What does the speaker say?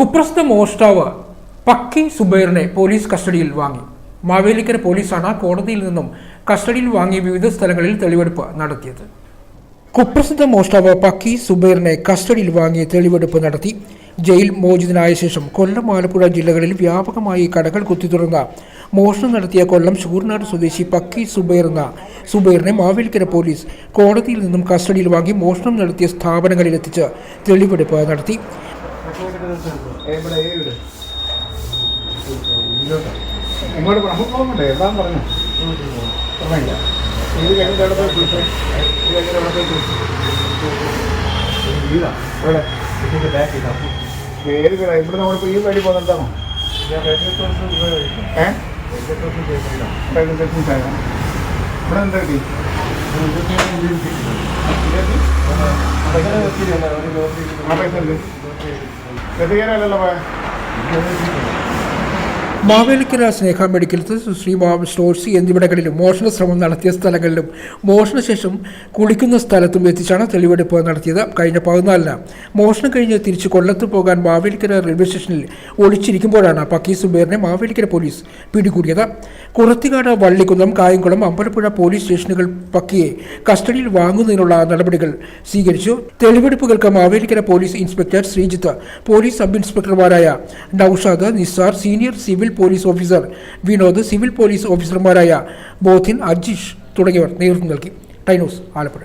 കുപ്രസിദ്ധ മോഷ്ടാവ് പക്കി സുബൈറിനെ പോലീസ് കസ്റ്റഡിയിൽ വാങ്ങി. മാവേലിക്കര പോലീസാണ് കോടതിയിൽ നിന്നും കസ്റ്റഡിയിൽ വാങ്ങി വിവിധ സ്ഥലങ്ങളിൽ തെളിവെടുപ്പ് നടത്തിയത്. കുപ്രസിദ്ധ മോഷ്ടാവ് പക്കി സുബൈറിനെ കസ്റ്റഡിയിൽ വാങ്ങി തെളിവെടുപ്പ് നടത്തി. ജയിൽ മോചിതനായ ശേഷം കൊല്ലം ആലപ്പുഴ ജില്ലകളിൽ വ്യാപകമായി കടകൾ കുത്തിത്തുറന്ന മോഷണം നടത്തിയ കൊല്ലം ശൂർനാട് സ്വദേശി പക്കി സുബൈർ എന്ന സുബൈറിനെ മാവേലിക്കര പോലീസ് കോടതിയിൽ നിന്നും കസ്റ്റഡിയിൽ വാങ്ങി മോഷണം നടത്തിയ സ്ഥാപനങ്ങളിലെത്തിച്ച് തെളിവെടുപ്പ് നടത്തി. ഇവിടെ ഈ വീട്. ഇങ്ങോട്ട്. നമുക്ക് പോകുന്നുണ്ട് എല്ലാം പറഞ്ഞു. പറഞ്ഞില്ല. ഇത് കഴിഞ്ഞിട്ട് എവിടെ പോയി കുളിച്ചേ? ഇത് കഴിഞ്ഞിട്ട് എവിടെ പോയി കുളിച്ചു? വീടാ? എവിടെ? ഏത് വീടാ? ഇവിടെ നമ്മളിപ്പോ ഈ വഴി പോകുന്നുണ്ടാണോ ഏ? റെയിൽവേ സ്റ്റേഷൻ സൈഡാ? ഇവിടെ എന്താ കിട്ടി? ആ പൈസ ഉണ്ട് ഗതികേരല്ലോ പോയ മാവേലിക്കര സ്നേഹ മെഡിക്കൽസ് ശ്രീ സ്റ്റോഴ്സ് എന്നിവിടങ്ങളിലും മോഷണ ശ്രമം നടത്തിയ സ്ഥലങ്ങളിലും മോഷണശേഷം കുളിക്കുന്ന സ്ഥലത്തും എത്തിച്ചാണ് തെളിവെടുപ്പ് നടത്തിയത് കഴിഞ്ഞ പതിനാലിന്. മോഷണം കഴിഞ്ഞ് തിരിച്ച് കൊല്ലത്ത് പോകാൻ മാവേലിക്കര റെയിൽവേ സ്റ്റേഷനിൽ ഒളിച്ചിരിക്കുമ്പോഴാണ് പക്കി സുബേറിനെ മാവേലിക്കര പോലീസ് പിടികൂടിയത്. കുറത്തിക്കാട് വള്ളിക്കുന്നം കായംകുളം അമ്പലപ്പുഴ പോലീസ് സ്റ്റേഷനുകൾ പക്കിയെ കസ്റ്റഡിയിൽ വാങ്ങുന്നതിനുള്ള നടപടികൾ സ്വീകരിച്ചു. തെളിവെടുപ്പുകൾക്ക് Mavelikkara police inspector Sreejith police sub ഇൻസ്പെക്ടർമാരായ Noushad Nisar senior police officer Vinod civil police ഓഫീസർമാരായ ബോധിൻ അജീഷ് തുടങ്ങിയവർ നേതൃത്വം നൽകി. ടൈനോസ് ആലപ്പുഴ.